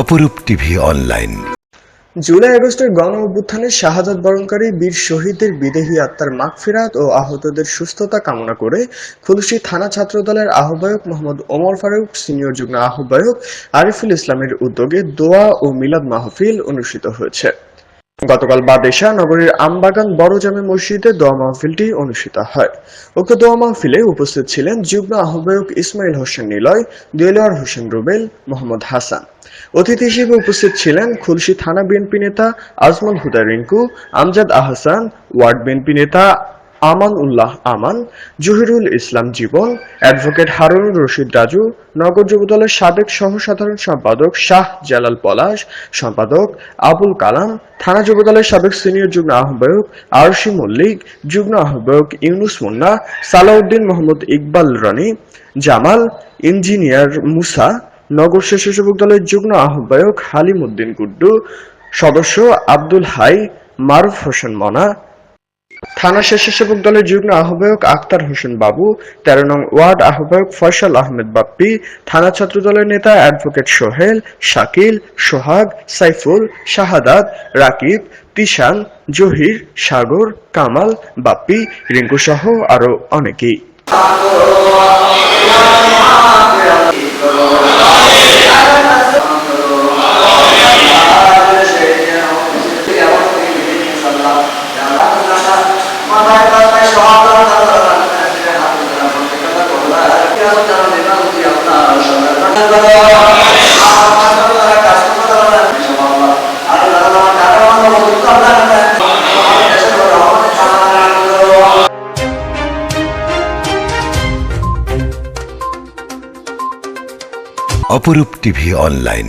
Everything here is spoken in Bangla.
অপরূপ টিভি অনলাইন। জুলাই আগস্টের গণ অভ্যুত্থানে শাহাদাত বরণকারী বীর শহীদদের বিদেহী আত্মার মাগফিরাত ও আহতদের সুস্থতা কামনা করে খুলশী থানা ছাত্রদলের আহ্বায়ক মোহাম্মদ ওমর ফারুক, সিনিয়র যুগ্ম আহ্বায়ক আরিফুল ইসলামের উদ্যোগে দোয়া ও মিলাদ মাহফিল অনুষ্ঠিত হয়েছে। গতকাল বাদেশা নগরীর আমবাগান বড় জামে মসজিদে দোয়া মাহফিলটি অনুষ্ঠিত হয়। উক্ত দোয়া মাহফিলে উপস্থিত ছিলেন যুগ্ম আহ্বায়ক ইসমাইল হোসেন নিলয় দেলোয়ার হোসেন রুবেল, মোহাম্মদ হাসান। অতিথি হিসেবে উপস্থিত ছিলেন খুলশি থানা বিএনপি নেতা আজমল হুদা রিঙ্কু, আমজাদ আহসান, ওয়ার্ড বিএনপি নেতা আমান উল্লাহ আমান, জহিরুল ইসলাম জীবন, অ্যাডভোকেট হারুনুর রশিদ রাজু, নগর যুবদলের সাবেক সহসাধারণ সম্পাদক শাহ জালাল পলাশ, সম্পাদক আবুল কালাম, থানা যুবদলের সাবেক সিনিয়র যুগ্ম আহ্বায়ক আরশি মল্লিক, যুগ্ম আহ্বায়ক ইউনুস মুন্না, সালাউদ্দিন মোহাম্মদ ইকবাল রানী, জামাল, ইঞ্জিনিয়ার মুসা, নগর স্বেচ্ছাসেবক দলের যুগ্ম আহ্বায়ক হালিম উদ্দিন গুড্ডু সদস্য আব্দুল হাই, মারুফ হোসেন মনা থানা স্বেচ্ছাসেবক দলের যুগ্ম আহ্বায়ক আক্তার হোসেন বাবু, তেরো নং ওয়ার্ড আহ্বায়ক ফয়সাল আহমেদ বাপ্পি, থানা ছাত্র দলের নেতা অ্যাডভোকেট সোহেল, শাকিল, সোহাগ, সাইফুল, শাহাদাত, রাকিব, তিশান, জহির, সাগর, কামাল, বাপ্পি, রিঙ্কু সহ আরও অনেকেই। অপরূপ টিভি অনলাইন।